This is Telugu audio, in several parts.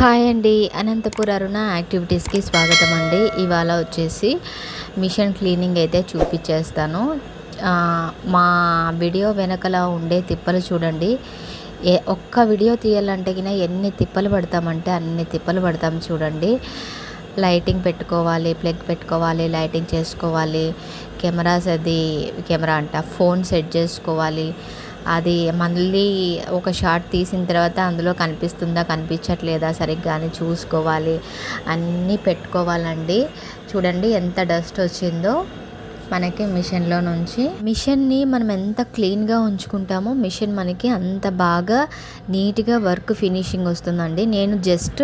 హాయ్ అండి. అనంతపుర అరుణ యాక్టివిటీస్కి స్వాగతం అండి. ఇవాళ వచ్చేసి మిషన్ క్లీనింగ్ అయితే చూపించేస్తాను మా వీడియో వెనకల ఉండే తిప్పలు చూడండి. ఏ ఒక్క వీడియో తీయాలంటే గిన ఎన్ని తిప్పలు పడతామంటే అన్ని తిప్పలు పడతాం చూడండి. లైటింగ్ పెట్టుకోవాలి ప్లగ్ పెట్టుకోవాలి లైటింగ్ చేసుకోవాలి కెమెరాస్ అది కెమెరా అంట ఫోన్ సెట్ చేసుకోవాలి. అది మళ్ళీ ఒక షార్ట్ తీసిన తర్వాత అందులో కనిపిస్తుందా కనిపించట్లేదా సరిగ్గా అని చూసుకోవాలి. అన్నీ పెట్టుకోవాలండి. చూడండి ఎంత డస్ట్ వచ్చిందో. మనకి మిషన్లో నుంచి. మిషన్ని మనం ఎంత క్లీన్గా ఉంచుకుంటామో మిషన్ మనకి అంత బాగా నీట్గా వర్క్ ఫినిషింగ్ వస్తుందండి. నేను జస్ట్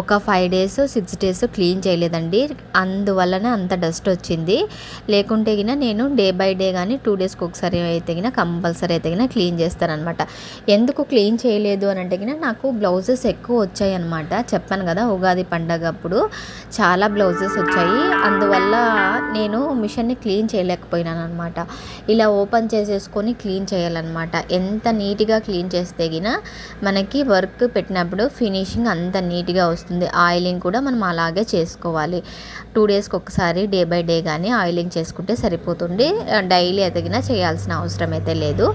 ఒక five days six days clean చేయలేదండి. అందువలన అంత డస్ట్ వచ్చింది. లేకుంటే గిన నేను డే బై డే కానీ టూ డేస్కి ఒకసారి అయితే గిన కంపల్సరీ అయితే గిన క్లీన్ చేస్తానమాట ఎందుకు క్లీన్ చేయలేదు అని అంటే గిన నాకు బ్లౌజెస్ ఎక్కువ వచ్చాయి అనమాట చెప్పాను కదా ఉగాది పండగ అప్పుడు చాలా బ్లౌజెస్ వచ్చాయి. అందువల్ల నేను మిషన్ని క్లీన్ చేయలేకపోయినాను అనమాట ఇలా ఓపెన్ చేసేసుకొని క్లీన్ చేయాలన్నమాట. ఎంత నీట్గా క్లీన్ చేస్తే గిన మనకి వర్క్ పెట్టినప్పుడు ఫినిషింగ్ అంత నీట్గా వస్తుంది. ఆయిలింగ్ కూడా మనం అలాగే చేసుకోవాలి. టూ డేస్కి ఒకసారి డే బై డే కానీ ఆయిలింగ్ చేసుకుంటే సరిపోతుంది. డైలీ ఎదిగిన చేయాల్సిన అవసరం అయితే లేదు.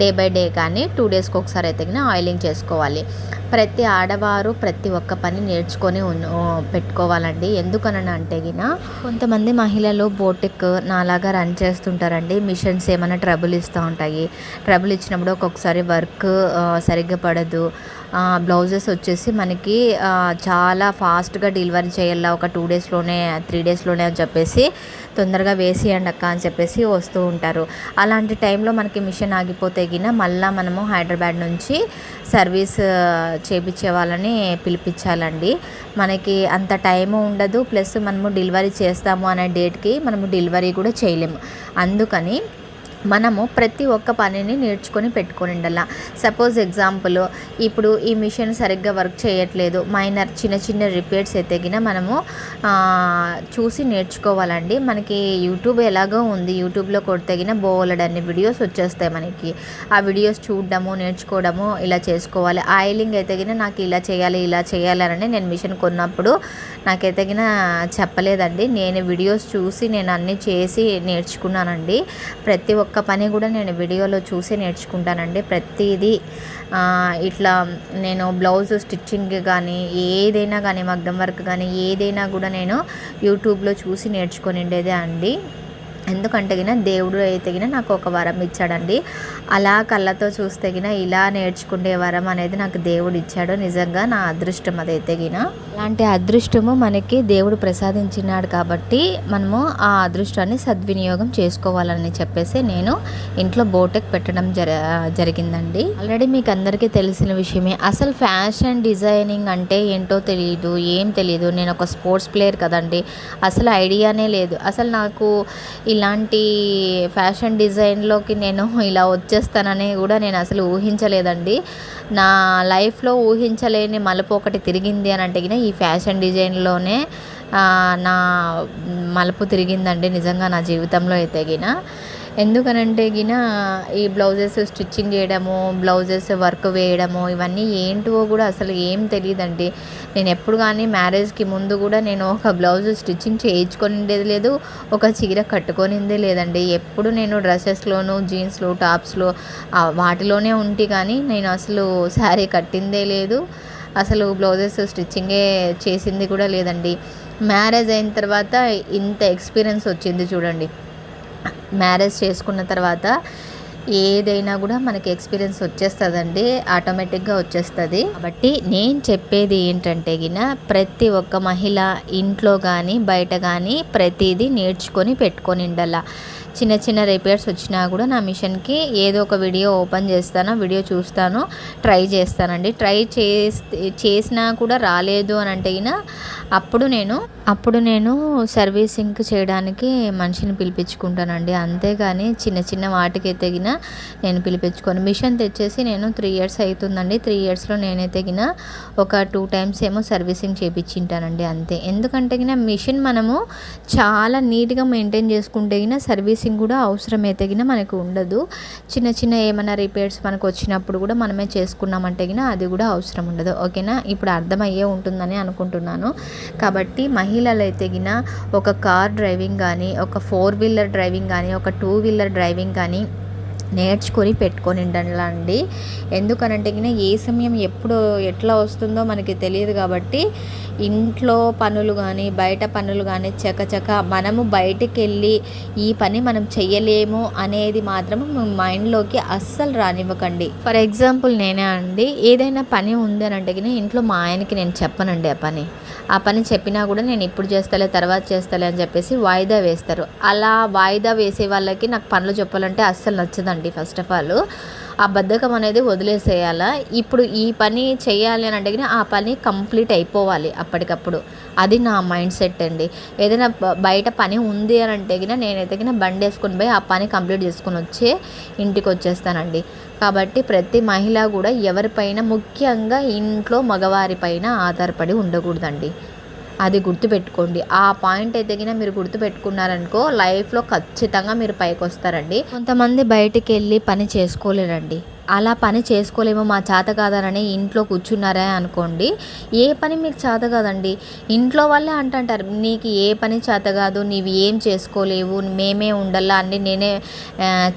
డే బై డే కానీ టూ డేస్కి ఒకసారి ఎదిగిన ఆయిలింగ్ చేసుకోవాలి. ప్రతి ఆడవారు ప్రతి ఒక్క పని నేర్చుకొని పెట్టుకోవాలండి. ఎందుకనని అంటే గిన కొంతమంది మహిళలు బోటిక్ అలాగా రన్ చేస్తుంటారండి. మిషన్స్ ఏమైనా ట్రబుల్ ఇస్తూ ఉంటాయి. ట్రబుల్ ఇచ్చినప్పుడు ఒక్కొక్కసారి వర్క్ సరిగ్గా పడదు. బ్లౌజెస్ వచ్చేసి మనకి చాలా ఫాస్ట్గా డెలివరీ చేయాల ఒక టూ డేస్లోనే త్రీ డేస్లోనే అని చెప్పేసి తొందరగా వేసేయండి అక్క అని చెప్పేసి వస్తూ ఉంటారు. అలాంటి టైంలో మనకి మిషన్ ఆగిపోతే గిన మళ్ళీ మనము హైదరాబాద్ నుంచి సర్వీస్ చేపించే వాళ్ళని పిలిపించాలండి. మనకి అంత టైము ఉండదు ప్లస్ మనము డెలివరీ చేస్తాము అనే డేట్కి మనము డెలివరీ కూడా చేయలేము. అందుకని మనము ప్రతి ఒక్క పనిని నేర్చుకొని పెట్టుకొని ఉండాల సపోజ్ ఎగ్జాంపుల్ ఇప్పుడు ఈ మిషన్ సరిగ్గా వర్క్ చేయట్లేదు. మైనర్ చిన్న చిన్న రిపేర్స్ ఎత్తగిన మనము చూసి నేర్చుకోవాలండి. మనకి యూట్యూబ్ ఎలాగో ఉంది. యూట్యూబ్లో కొడితేగిన బోలెడన్ని వీడియోస్ వచ్చేస్తాయి మనకి. ఆ వీడియోస్ చూడడము నేర్చుకోవడము ఇలా చేసుకోవాలి. ఆయిలింగ్ ఎతగిన నాకు ఇలా చేయాలి ఇలా చేయాలని నేను మిషన్ కొన్నప్పుడు నాకు ఎతగిన చెప్పలేదండి. నేను వీడియోస్ చూసి నేను అన్నీ చేసి నేర్చుకున్నానండి. ప్రతి ఒక్క పని కూడా నేను వీడియోలో చూసి నేర్చుకుంటానండి. ప్రతిదీ ఇట్లా నేను బ్లౌజ్ స్టిచ్చింగ్ కానీ ఏదైనా కానీ మగ్గం వర్క్ కానీ ఏదైనా కూడా నేను యూట్యూబ్లో చూసి నేర్చుకొని ఉండేదే అండి. ఎందుకంటే గిన దేవుడు అయితే గిన నాకు ఒక వరం ఇచ్చాడండి. అలా కళ్ళతో చూస్తే గిన ఇలా నేర్చుకునే వరం అనేది నాకు దేవుడు ఇచ్చాడు. నిజంగా నా అదృష్టం అదైతే గిన అలాంటి అదృష్టము మనకి దేవుడు ప్రసాదించినాడు కాబట్టి మనము ఆ అదృష్టాన్ని సద్వినియోగం చేసుకోవాలని చెప్పేసి నేను ఇంట్లో బోటెక్ పెట్టడం జర జరిగిందండి. ఆల్రెడీ మీకు అందరికీ తెలిసిన విషయమే అసలు ఫ్యాషన్ డిజైనింగ్ అంటే ఏంటో తెలియదు ఏం తెలియదు నేను ఒక స్పోర్ట్స్ ప్లేయర్ కదండి. అసలు ఐడియానే లేదు. అసలు నాకు ఇలా ఇలాంటి ఫ్యాషన్ డిజైన్లోకి నేను ఇలా వచ్చేస్తానని కూడా నేను అసలు ఊహించలేదండి. నా లైఫ్లో ఊహించలేని మలుపు ఒకటి తిరిగింది అని అంటే ఈ ఫ్యాషన్ డిజైన్లోనే నా మలుపు తిరిగిందండి నిజంగా నా జీవితంలో అయితే ఎందుకనంటే గిన ఈ బ్లౌజెస్ స్టిచ్చింగ్ చేయడము బ్లౌజెస్ వర్క్ వేయడము ఇవన్నీ ఏంటో కూడా అసలు ఏం తెలియదండి నేను ఎప్పుడు కానీ మ్యారేజ్కి ముందు కూడా నేను ఒక బ్లౌజ్ స్టిచ్చింగ్ చేయించుకొనిండేది లేదు ఒక చీర కట్టుకొనిందే లేదండి. ఎప్పుడు నేను డ్రెస్సెస్లోను జీన్స్లో టాప్స్లో వాటిలోనే ఉంటే కానీ నేను అసలు శారీ కట్టిందే లేదు. అసలు బ్లౌజెస్ స్టిచ్చింగే చేసింది కూడా లేదండి. మ్యారేజ్ అయిన తర్వాత ఇంత ఎక్స్పీరియన్స్ వచ్చింది చూడండి. మ్యారేజ్ చేసుకున్న తర్వాత ఏదైనా కూడా మనకి ఎక్స్పీరియన్స్ వచ్చేస్తుందండి ఆటోమేటిక్గా వచ్చేస్తుంది. కాబట్టి నేను చెప్పేది ఏంటంటే గిన ప్రతి ఒక్క మహిళ ఇంట్లో కానీ బయట కానీ ప్రతిదీ నేర్చుకొని పెట్టుకొని ఉండాల. చిన్న చిన్న రిపేర్స్ వచ్చినా కూడా నా మిషన్కి ఏదో ఒక వీడియో ఓపెన్ చేస్తాను వీడియో చూస్తాను ట్రై చేస్తానండి. ట్రై చేస్తే చేసినా కూడా రాలేదు అని అంటే అప్పుడు నేను అప్పుడు నేను సర్వీసింగ్ చేయడానికి మనిషిని పిలిపించుకుంటానండి. అంతేగాని చిన్న చిన్న వాటికి తెగిన నేను పిలిపించుకోను. మిషన్ తెచ్చేసి నేను త్రీ ఇయర్స్ అవుతుందండి త్రీ ఇయర్స్లో నేనే తెగిన ఒక టూ టైమ్స్ ఏమో సర్వీసింగ్ చేయించింటానండి అంతే. ఎందుకంటే మిషన్ మనము చాలా నీట్గా మెయింటైన్ చేసుకుంటే సర్వీస్ సర్వీసింగ్ కూడా అవసరం తగిన మనకు ఉండదు. చిన్న చిన్న ఏమైనా రిపేర్స్ మనకు వచ్చినప్పుడు కూడా మనమే చేసుకున్నామంటే గిన అది కూడా అవసరం ఉండదు. ఓకేనా? ఇప్పుడు అర్థమయ్యే ఉంటుందని అనుకుంటున్నాను. కాబట్టి మహిళలు అయితే గిన ఒక కార్ డ్రైవింగ్ కానీ ఒక ఫోర్ వీలర్ డ్రైవింగ్ కానీ ఒక టూ వీలర్ డ్రైవింగ్ కానీ నేర్చుకొని పెట్టుకొని అండి ఎందుకనంటే ఏ సమయం ఎప్పుడు ఎట్లా వస్తుందో మనకి తెలియదు కాబట్టి ఇంట్లో పనులు కానీ బయట పనులు కానీ చకచక మనము బయటికి వెళ్ళి ఈ పని మనం చెయ్యలేము అనేది మాత్రం మైండ్లోకి అస్సలు రానివ్వకండి. ఫర్ ఎగ్జాంపుల్ నేనే అండి. ఏదైనా పని ఉంది అని అంటే ఇంట్లో మా ఆయనకి నేను చెప్పనండి ఆ పని. ఆ పని చెప్పినా కూడా నేను ఇప్పుడు చేస్తలే తర్వాత చేస్తలే అని చెప్పేసి వాయిదా వేస్తారు. అలా వాయిదా వేసే వాళ్ళకి నాకు పనులు చెప్పాలంటే అస్సలు నచ్చదండి ఫస్ట్ ఆఫ్ ఆల్. ఆ బద్ధకం అనేది వదిలేసేయాలా? ఇప్పుడు ఈ పని చేయాలి అని అంటే ఆ పని కంప్లీట్ అయిపోవాలి అప్పటికప్పుడు. అది నా మైండ్ సెట్ అండి. ఏదైనా బయట పని ఉంది అని అంటే నేనైతే బండి వేసుకొని పోయి ఆ పని కంప్లీట్ చేసుకొని వచ్చే ఇంటికి వచ్చేస్తానండి. కాబట్టి ప్రతి మహిళ కూడా ఎవరిపైన ముఖ్యంగా ఇంట్లో మగవారిపైన ఆధారపడి ఉండకూడదండి. అది గుర్తుపెట్టుకోండి. ఆ పాయింట్ ఎదిగినా మీరు గుర్తుపెట్టుకున్నారనుకో లైఫ్లో ఖచ్చితంగా మీరు పైకి వస్తారండి కొంతమంది బయటికి వెళ్ళి పని చేసుకోలేరండి. అలా పని చేసుకోలేమో మా చేత కాదనని ఇంట్లో కూర్చున్నారే అనుకోండి. ఏ పని మీకు చేత కాదండి. ఇంట్లో వాళ్ళే అంటుంటారు నీకు ఏ పని చేత కాదు నీవు ఏం చేసుకోలేవు మేమే ఉండాలా అన్ని నేనే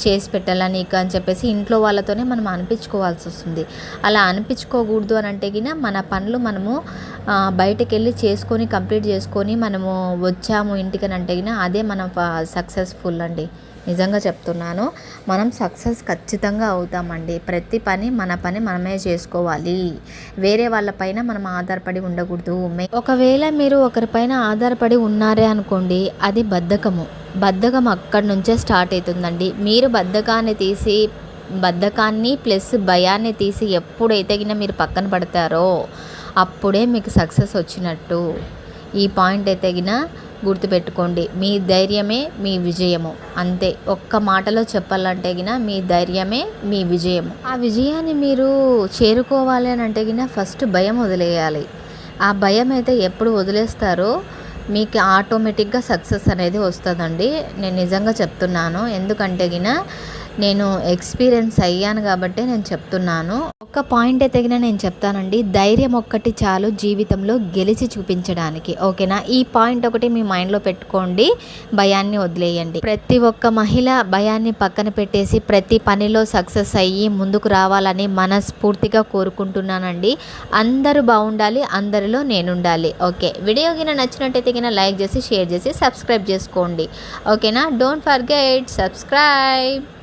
చేసి పెట్టాలా నీకు అని చెప్పేసి ఇంట్లో వాళ్ళతోనే మనం అనిపించుకోవాల్సి వస్తుంది. అలా అనిపించుకోకూడదు అని అంటే గిన మన పనులు మనము బయటకు వెళ్ళి చేసుకొని కంప్లీట్ చేసుకొని మనము వచ్చాము ఇంటికి అని అంటే అదే మనం సక్సెస్ఫుల్ అండి. నిజంగా చెప్తున్నాను. మనం సక్సెస్ ఖచ్చితంగా అవుతామండి. ప్రతి పని మన పని మనమే చేసుకోవాలి. వేరే వాళ్ళపైన మనం ఆధారపడి ఉండకూడదు. ఒకవేళ మీరు ఒకరిపైన ఆధారపడి ఉన్నారే అనుకోండి అది బద్ధకము. బద్ధకం అక్కడి నుంచే స్టార్ట్ అవుతుందండి. మీరు బద్ధకాన్ని తీసి బద్ధకాన్ని ప్లస్ భయాన్ని తీసి ఎప్పుడైతే మీరు పక్కన పడతారో అప్పుడే మీకు సక్సెస్ వచ్చినట్టు. ఈ పాయింట్ అయితే గుర్తుపెట్టుకోండి. మీ ధైర్యమే మీ విజయము. అంతే. ఒక్క మాటలో చెప్పాలంటే గిన మీ ధైర్యమే మీ విజయము. ఆ విజయాన్ని మీరు చేరుకోవాలి అని అంటే గిన ఫస్ట్ భయం వదిలేయాలి. ఆ భయం అయితే ఎప్పుడు వదిలేస్తారో మీకు ఆటోమేటిక్గా సక్సెస్ అనేది వస్తుందండి. నేను నిజంగా చెప్తున్నాను. ఎందుకంటే గిన నేను ఎక్స్పీరియన్స్ అయ్యాను కాబట్టి నేను చెప్తున్నాను. ఒక్క పాయింట్ ఎదిగిన నేను చెప్తానండి. ధైర్యం ఒక్కటి చాలు జీవితంలో గెలిచి చూపించడానికి. ఓకేనా? ఈ పాయింట్ ఒకటి మీ మైండ్లో పెట్టుకోండి. భయాన్ని వదిలేయండి. ప్రతి ఒక్క మహిళ భయాన్ని పక్కన పెట్టేసి ప్రతి పనిలో సక్సెస్ అయ్యి ముందుకు రావాలని మనస్ఫూర్తిగా కోరుకుంటున్నానండి. అందరూ బాగుండాలి అందరిలో నేనుండాలి. ఓకే? వీడియో కింద నచ్చినట్టయితే కింద లైక్ చేసి షేర్ చేసి సబ్స్క్రైబ్ చేసుకోండి. ఓకేనా? Don't forget subscribe.